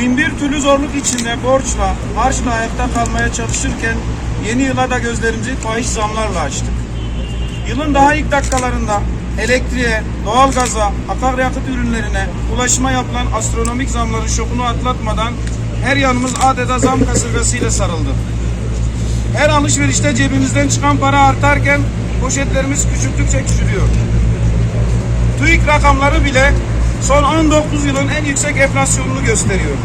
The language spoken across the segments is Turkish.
Bin bir türlü zorluk içinde borçla, harçla ayakta kalmaya çalışırken yeni yıla da gözlerimizi fahiş zamlarla açtık. Yılın daha ilk dakikalarında elektriğe, doğalgaza, akaryakıt ürünlerine ulaşıma yapılan astronomik zamların şokunu atlatmadan her yanımız adeta zam kasırgasıyla sarıldı. Her alışverişte cebimizden çıkan para artarken poşetlerimiz küçülttükçe küçülüyor. TÜİK rakamları bile son 19 yılın en yüksek enflasyonunu gösteriyor.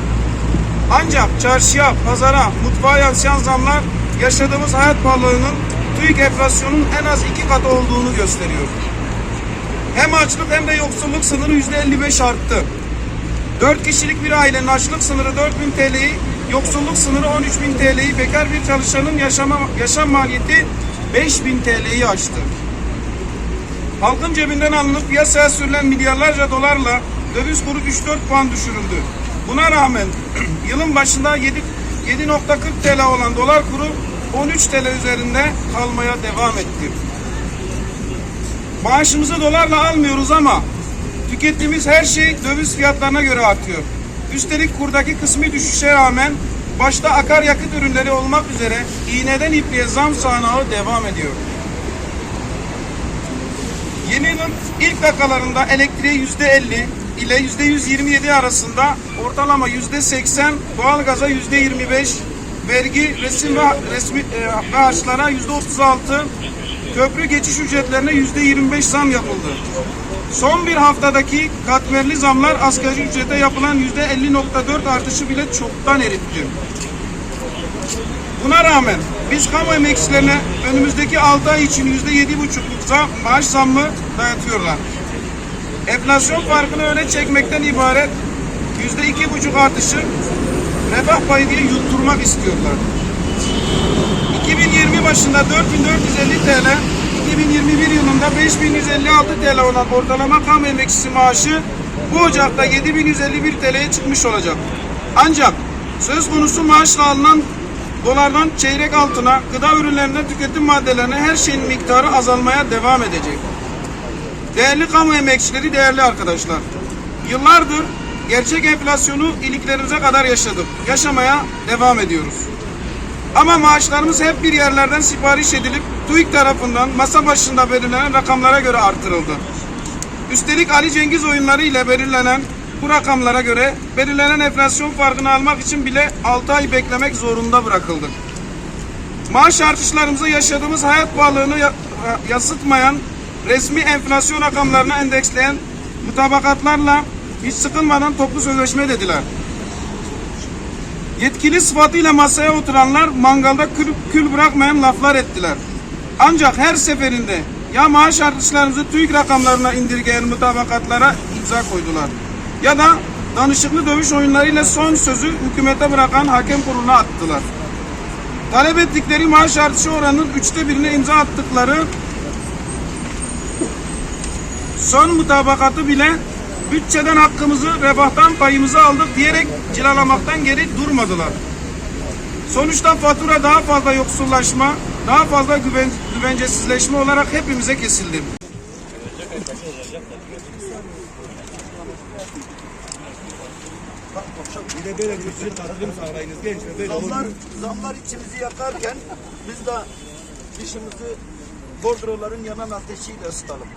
Ancak çarşıya, pazara, mutfağa yansıyan zamlar yaşadığımız hayat pahalılığının TÜİK enflasyonun en az iki katı olduğunu gösteriyor. Hem açlık hem de yoksulluk sınırı yüzde 55 arttı. 4 kişilik bir ailenin açlık sınırı 4000 TL'yi, yoksulluk sınırı 13.000 TL'yi, bekar bir çalışanın yaşama, yaşam maliyeti 5000 TL'yi aştı. Halkın cebinden alınıp piyasaya sürülen milyarlarca dolarla döviz kuru 3-4 puan düşürüldü. Buna rağmen yılın başında 7 7.40 TL olan dolar kuru 13 TL üzerinde kalmaya devam etti. Maaşımızı dolarla almıyoruz ama tükettiğimiz her şey döviz fiyatlarına göre artıyor. Üstelik kurdaki kısmi düşüşe rağmen başta akaryakıt ürünleri olmak üzere iğneden ipliğe zam sahnağı devam ediyor. Yeni yılın ilk dakikalarında elektriğe yüzde 50 ile yüzde 127 arasında ortalama yüzde 80, doğalgaza yüzde 25, vergi, resim ve resmi e, harçlara yüzde 36, köprü geçiş ücretlerine yüzde 25 zam yapıldı. Son bir haftadaki katmerli zamlar asgari ücrete yapılan yüzde 50.4 artışı bile çoktan eritti. Buna rağmen biz kamu emekçilerine önümüzdeki 6 ay için yüzde yedi buçukluk maaş zammı dayatıyorlar. Enflasyon farkını öne çekmekten ibaret yüzde iki buçuk artışı refah payı diye yutturmak istiyorlar. 2020 başında 4450 TL, 2021 yılında 5156 TL olan ortalama kamu emekçisi maaşı bu Ocak'ta 7151 TL'ye çıkmış olacak. Ancak söz konusu maaşla alınan dolardan çeyrek altına, gıda ürünlerine, tüketim maddelerine her şeyin miktarı azalmaya devam edecek. Değerli kamu emekçileri, değerli arkadaşlar. Yıllardır gerçek enflasyonu iliklerimize kadar yaşadık. Yaşamaya devam ediyoruz. Ama maaşlarımız hep bir yerlerden sipariş edilip TÜİK tarafından masa başında belirlenen rakamlara göre artırıldı. Üstelik Ali Cengiz oyunları ile belirlenen bu rakamlara göre belirlenen enflasyon farkını almak için bile 6 ay beklemek zorunda bırakıldık. Maaş artışlarımızı yaşadığımız hayat pahalılığını ya- yansıtmayan resmi enflasyon rakamlarına endeksleyen mutabakatlarla hiç sıkılmadan toplu sözleşme dediler. Yetkili sıfatıyla masaya oturanlar mangalda kül, kül bırakmayan laflar ettiler. Ancak her seferinde ya maaş artışlarımızı TÜİK rakamlarına indirgeyen mutabakatlara imza koydular. Ya da danışıklı dövüş oyunlarıyla son sözü hükümete bırakan hakem kuruluna attılar. Talep ettikleri maaş artışı oranının üçte birine imza attıkları son mutabakatı bile bütçeden hakkımızı, refahtan payımızı aldık diyerek cilalamaktan geri durmadılar. Sonuçta fatura daha fazla yoksullaşma, daha fazla güven, güvencesizleşme olarak hepimize kesildi. Bir de böyle bir katılım sağlayınız genç ve böyle Zamlar, zamlar içimizi yakarken biz de dişimizi bordroların yanan ateşiyle ısıtalım.